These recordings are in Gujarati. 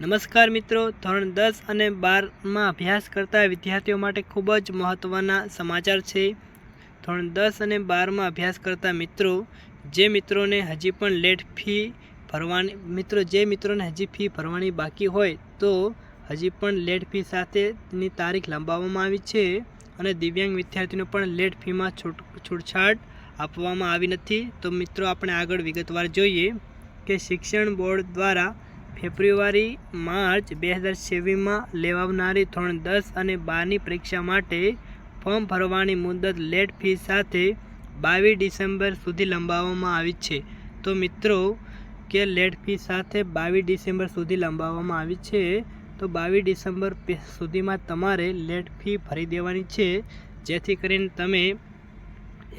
નમસ્કાર મિત્રો, ધોરણ દસ અને બારમાં અભ્યાસ કરતા વિદ્યાર્થીઓ માટે ખૂબ જ મહત્ત્વના સમાચાર છે. ધોરણ દસ અને બારમાં અભ્યાસ કરતા મિત્રો, જે મિત્રોને હજી પણ લેટ ફી ભરવાની, મિત્રો, જે મિત્રોને હજી ફી ભરવાની બાકી હોય, તો હજી પણ લેટ ફી સાથેની તારીખ લંબાવવામાં આવી છે અને દિવ્યાંગ વિદ્યાર્થીઓને પણ લેટ ફીમાં છૂટ, છૂટછાટ આપવામાં આવી નથી. તો મિત્રો, આપણે આગળ વિગતવાર જોઈએ કે શિક્ષણ બોર્ડ દ્વારા ફેબ્રુઆરી, માર્ચ બે હજાર છવ્વીસમાં લેવાનારી ધોરણ દસ અને બારની પરીક્ષા માટે ફોર્મ ભરવાની મુદત લેટ ફી સાથે બાવીસ ડિસેમ્બર સુધી લંબાવવામાં આવી છે. તો મિત્રો, કે લેટ ફી સાથે બાવીસ ડિસેમ્બર સુધી લંબાવવામાં આવી છે, તો બાવીસ ડિસેમ્બર સુધીમાં તમારે લેટ ફી ભરી દેવાની છે, જેથી કરીને તમે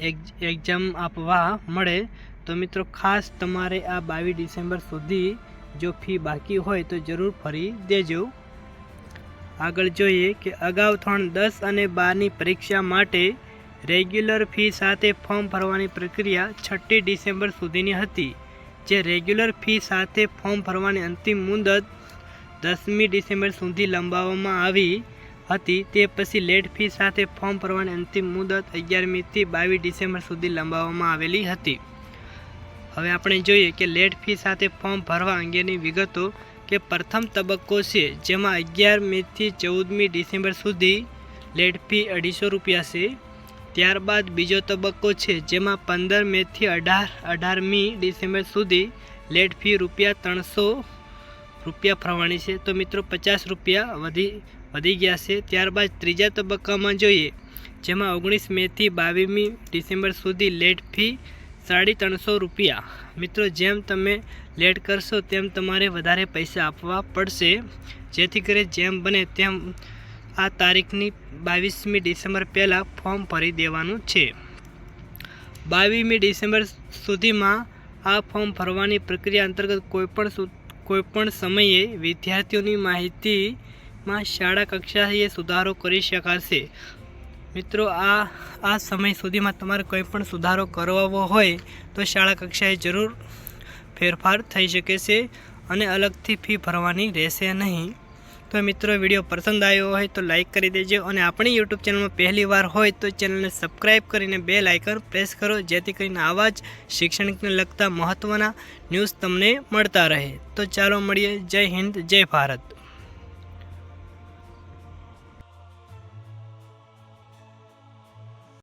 એક્ઝ- એક્ઝામ આપવા મળે. તો મિત્રો, ખાસ તમારે આ બાવીસ ડિસેમ્બર સુધી જો ફી બાકી હોય તો જરૂર ફરી દેજો. આગળ જોઈએ કે અગાઉ ધોરણ દસ અને બારની પરીક્ષા માટે રેગ્યુલર ફી સાથે ફોર્મ ભરવાની પ્રક્રિયા છઠ્ઠી ડિસેમ્બર સુધીની હતી, જે રેગ્યુલર ફી સાથે ફોર્મ ભરવાની અંતિમ મુદત દસમી ડિસેમ્બર સુધી લંબાવવામાં આવી હતી. તે પછી લેટ ફી સાથે ફોર્મ ભરવાની અંતિમ મુદત અગિયારમીથી બાવીસ ડિસેમ્બર સુધી લંબાવવામાં આવેલી હતી. હવે આપણે જોઈએ કે લેટ ફી સાથે ફોર્મ ભરવા અંગેની વિગતો કે પ્રથમ તબક્કો છે, જેમાં અગિયાર મેથી ચૌદમી ડિસેમ્બર સુધી લેટ ફી અઢીસો રૂપિયા છે. ત્યારબાદ બીજો તબક્કો છે, જેમાં પંદર મેથી અઢાર, અઢારમી ડિસેમ્બર સુધી લેટ ફી રૂપિયા ત્રણસો રૂપિયા ફરવાની છે. તો મિત્રો, પચાસ રૂપિયા વધી વધી ગયા છે. ત્યારબાદ ત્રીજા તબક્કામાં જોઈએ, જેમાં ઓગણીસ મેથી બાવીસમી ડિસેમ્બર સુધી લેટ ફી સાડી ત્રણસો રૂપિયા. મિત્રો, જેમ તમે લેટ કરશો, તેમ તમારે વધારે પૈસા આપવા પડશે. જેથી કરી જેમ બને તેમ આ તારીખની બાવીસમી ડિસેમ્બર પહેલાં ફોર્મ ભરી દેવાનું છે. બાવીસમી ડિસેમ્બર સુધીમાં આ ફોર્મ ભરવાની પ્રક્રિયા અંતર્ગત કોઈપણ કોઈપણ સમયે વિદ્યાર્થીઓની માહિતીમાં શાળા કક્ષાએ સુધારો કરી શકાશે. મિત્રો, આ આ સમય સુધીમાં તમારે કોઈ પણ સુધારો કરવો હોય તો શાળા કક્ષાએ જરૂર ફેરફાર થઈ શકે છે અને અલગથી ફી ભરવાની રહેશે નહીં. તો મિત્રો વીડિયો પસંદ આવ્યો હોય તો લાઈક કરી દેજો અને આપણી યુટ્યુબ ચેનલમાં પહેલી વાર હોય તો ચેનલને સબસ્ક્રાઈબ કરીને બે લાઇકન પ્રેસ કરો, જેથી કરીને આવા જ શૈક્ષણિકને લગતા મહત્ત્વના ન્યૂઝ તમને મળતા રહે. તો ચાલો મળીએ. જય હિન્દ, જય ભારત.